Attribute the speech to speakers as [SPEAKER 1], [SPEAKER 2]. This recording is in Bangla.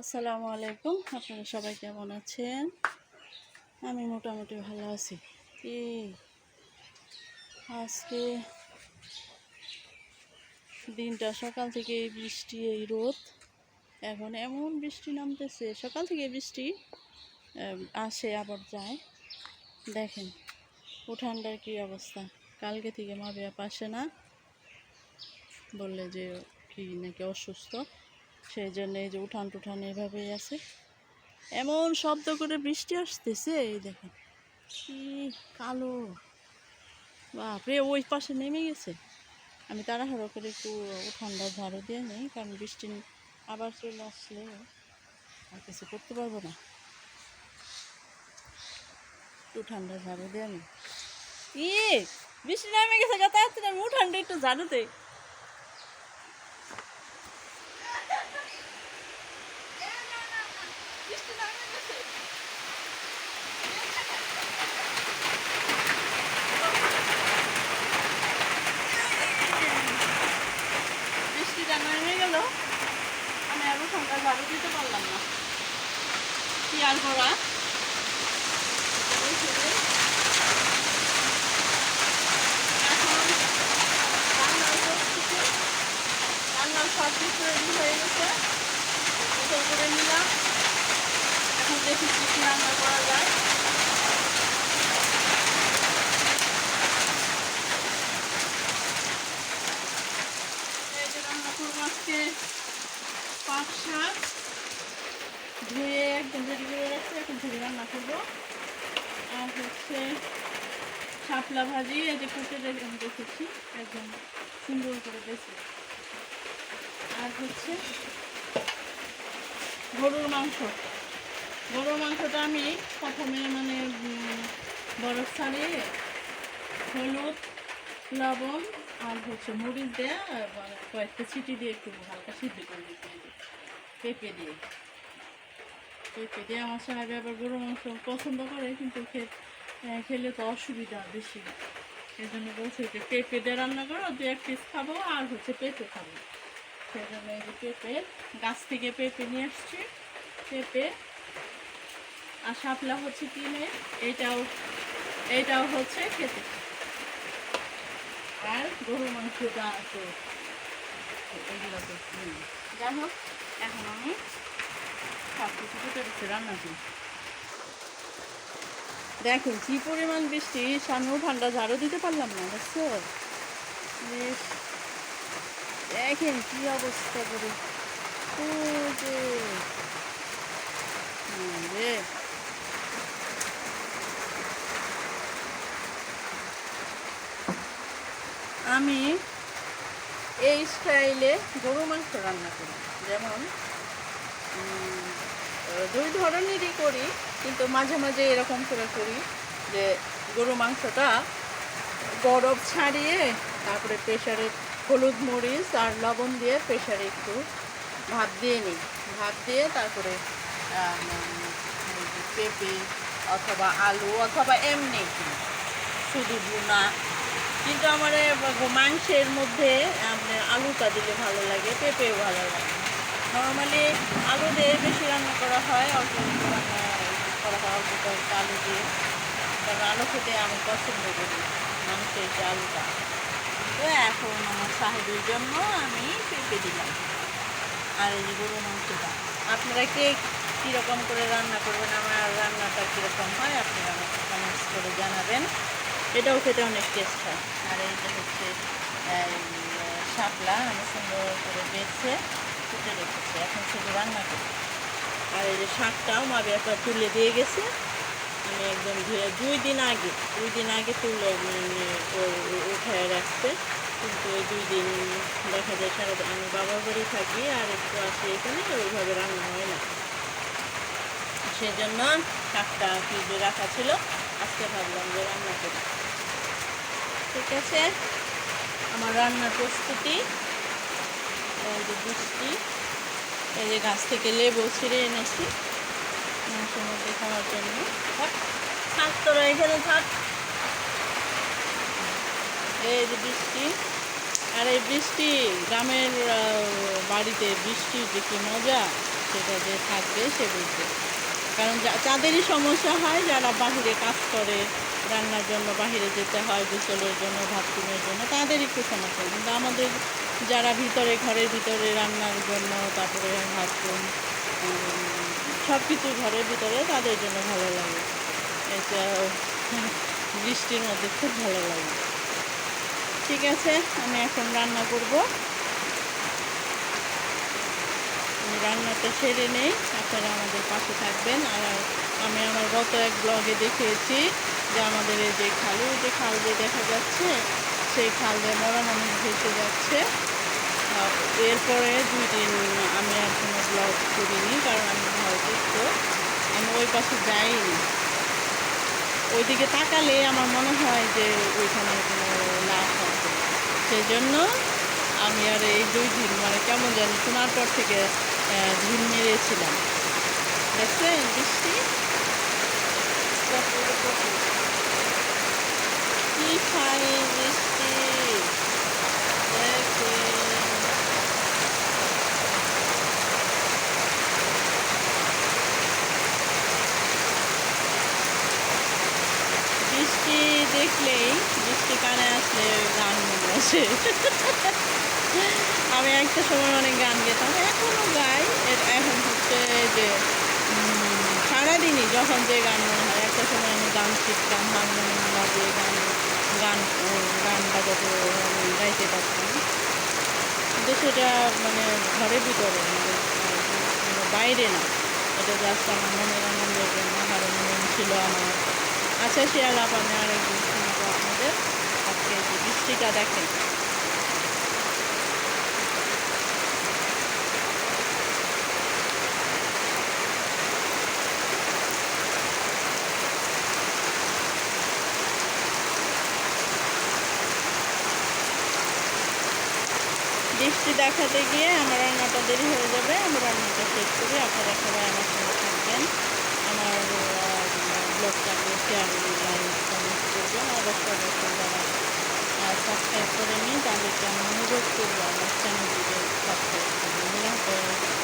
[SPEAKER 1] আসসালামু আলাইকুম। আপনারা সবাই কেমন আছেন? আমি মোটামুটি ভালো আছি। এই, আজকে দিনটা সকাল থেকে এই বৃষ্টি, এই রোদ, এখন এমন বৃষ্টি নামতেছে, সকাল থেকে বৃষ্টি আসে আবার যায়। দেখেন, উঠানটার কী অবস্থা? কালকে থেকে মা বিয়া পাশে না? বললে যে কি নাকি অসুস্থ। সেই জন্য এই যে উঠান টুঠান এভাবেই আছে। এমন শব্দ করে বৃষ্টি আসতেছে, এই দেখেন। কি কালো। বাপরে, ওই পাশে নেমে গেছে। আমি তাড়াহুড়ো করে একটু উঠানটা ঝাড়ু দিয়ে নিই, কারণ বৃষ্টি আবার চলে আসলে আর কিছু করতে পারব না। একটু ঠান্ডা ঝাড়ু দিয়ে নিই। ই বৃষ্টি নেমে গেছে যাতায়াত আমি উঠানটা একটু ঝাড়ু দেই বৃষ্টি নেমে গেছে বৃষ্টিটা নেমে গেল আমি আর উঠানটা ঝাড়ু দিতে পারলাম না ছেলে এখন রান্নার সব কিছু রেডি হয়ে গেছে। করে নিলাম। এখন দেখি কি কি রান্না করা যায় এই যে রান্না করব আজকে পাট শাক ধুয়ে একদম রেডি করে রাখছি এখন ধুয়ে রান্না করব। আর হচ্ছে শাপলা ভাজি, এই যে কুটে রেখে আমি রেখেছি একদম সুন্দর করে বেছে আর হচ্ছে গরুর মাংস। গরুর মাংসটা আমি প্রথমে মানে বরফ ছাড়িয়ে হলুদ, লবণ আর হচ্ছে মরিচ মানে কয়েকটা চিটি দিয়ে একটু হালকা সিদ্ধ করে দিতে পেঁপে দিয়ে। পেঁপে দিয়ে আমার সাহেব আবার গরু মাংস পছন্দ করে, কিন্তু খেলে তো অসুবিধা বেশি। এই জন্য বলছে যে পেঁপে দিয়ে রান্না করো, দু এক পিস খাব, আর হচ্ছে পেঁপে খাব। সেই জন্য এই যে পেঁপে, গাছ থেকে পেঁপে নিয়ে আসছি। পেঁপে আর শাপলা হচ্ছে কিনে এইটাও এইটাও হচ্ছে খেতে। আর গরু মাংসটা তো এগুলো তো। যাই হোক, এখন আমি দেখেন কি পরিমাণ বৃষ্টি সামনে ঠান্ডা ঝাড়ু দিতে পারলাম না বুঝছ? বেশ। দেখেন কি অবস্থা করে। ও যে। হুম, রে। আমি এই স্টাইলে গরু মাংস রান্না করি। যেমন দুই ধরনেরই করি, কিন্তু মাঝে মাঝে এরকম করে করি যে গরু মাংসটা বরফ ছাড়িয়ে, তারপরে প্রেশারে হলুদ মরিচ আর লবণ দিয়ে প্রেশারে একটু ভাত দিয়ে নিই। ভাত দিয়ে তারপরে পেঁপে অথবা আলু অথবা এমনি শুধু ভুনা। কিন্তু আমার মাংসের মধ্যে আলুটা দিলে ভালো লাগে, পেঁপেও ভালো লাগে। নর্মালি আলু করা হয়, অল্প করা হয় অল্প কয়েকটা আলু দিয়ে কারণ আলু খেতে আমি পছন্দ করি, মাংসের যে আলুটা। তো এখন আমার সাহেবের জন্য আমি পেঁপে দিলাম আর এই গরু মাংসটা। আপনারা কে কীরকম করে রান্না করবেন, আমার রান্নাটা কীরকম হয় আপনারা আমাকে কমেন্টস করে জানাবেন। এটাও খেতে অনেক টেস্ট হয়। আর এই যে হচ্ছে শাপলা আমি সুন্দর করে বেছে, ফুটে রেখেছি। এখন শুধু রান্না করি আর এই যে শাকটাও মা একটা তুলে দিয়ে গেছে। আমি একদম ধুয়ে, দুই দিন আগে, দুই দিন আগে তুলে উঠায় রাখতে কিন্তু ওই দুই দিন দেখা যায় সারা আমি বাবার বাড়ি থাকি আর একটু আসি এখানে, ওইভাবে রান্না হয় না। সেজন্য শাকটা ফ্রিজে রাখা ছিল, আজকে ভাবলাম যে রান্না করি। ঠিক আছে? আমার রান্নার প্রস্তুতি। বৃষ্টি। এই যে গাছ থেকে লেবু ছিঁড়ে এনেছি। মধ্যে খাওয়ার জন্য। থাক, তোরা এখানে থাক। এই যে বৃষ্টি আর এই বৃষ্টি গ্রামের বাড়িতে বৃষ্টির যে কি মজা সেটা যে থাকবে সে বুঝবে। কারণ তাদেরই সমস্যা হয় যারা বাহিরে কাজ করে রান্নার জন্য বাহিরে যেতে হয় গোসলের জন্য বাথরুমের জন্য তাদের একটু সমস্যা। কিন্তু আমাদের যারা ভিতরে, ঘরের ভিতরে রান্নার জন্য, তারপরে বাথরুম সব কিছু ঘরের ভিতরে তাদের জন্য ভালো লাগে। এটা বৃষ্টির মধ্যে খুব ভালো লাগে। ঠিক আছে, আমি এখন রান্না করব। রান্নাটা সেরে নেই, আপনারা আমাদের পাশে থাকবেন। আর আমি আমার গত এক ব্লগে দেখিয়েছি যে আমাদের এই যে খালু, যে খাল যে দেখা যাচ্ছে সেই খাল দিয়ে মরা মানুষ ভেসে যাচ্ছে। এরপরে দুই দিন আমি আর কোনো ব্লগ করিনি, কারণ আমি ভয়যুক্ত আমি ওই পাশে যাইনি। ওইদিকে তাকালে আমার মনে হয় যে ওইখানে কোনো লাশ আছে। সেই জন্য আমি আর এই দুই দিন মানে কেমন জানি শোনার পর থেকে ঝিম মেরেছিলাম। দেখছেন বৃষ্টি কি খাই বৃষ্টি দেখেন বৃষ্টি দেখলেই বৃষ্টি কানে আসলে গান মনে আসে। আমি একটা সময় অনেক গান গেতাম এখনও গাই। এখন হচ্ছে যে সারাদিনই যখন যে গান মনে হয় একটা সময় আমি গান শিখতাম হারমোনিয়াম বাজিয়ে গান গান গান বাজাতে আমি গাইতে পারতাম। কিন্তু সেটা মানে ঘরের ভিতরে মানে, মানে বাইরে না। এটা জাস্ট আমার মনের আনন্দের জন্য হারমোনিয়াম ছিল আমার। আচ্ছা আলাপ আমি আরেকদিন আপনাদের আজকে যে বৃষ্টিটা দেখেন। বৃষ্টি দেখাতে গিয়ে আমার রান্নাটা দেরি হয়ে যাবে। আমি রান্নাটা শেষ করি। আপনারা সবাই আমার অবশ্যই অবশ্যই যারা সাবস্ক্রাইব করে নিন তাদেরকে আমি অনুরোধ করব? আমার সাবস্ক্রাইব করবেন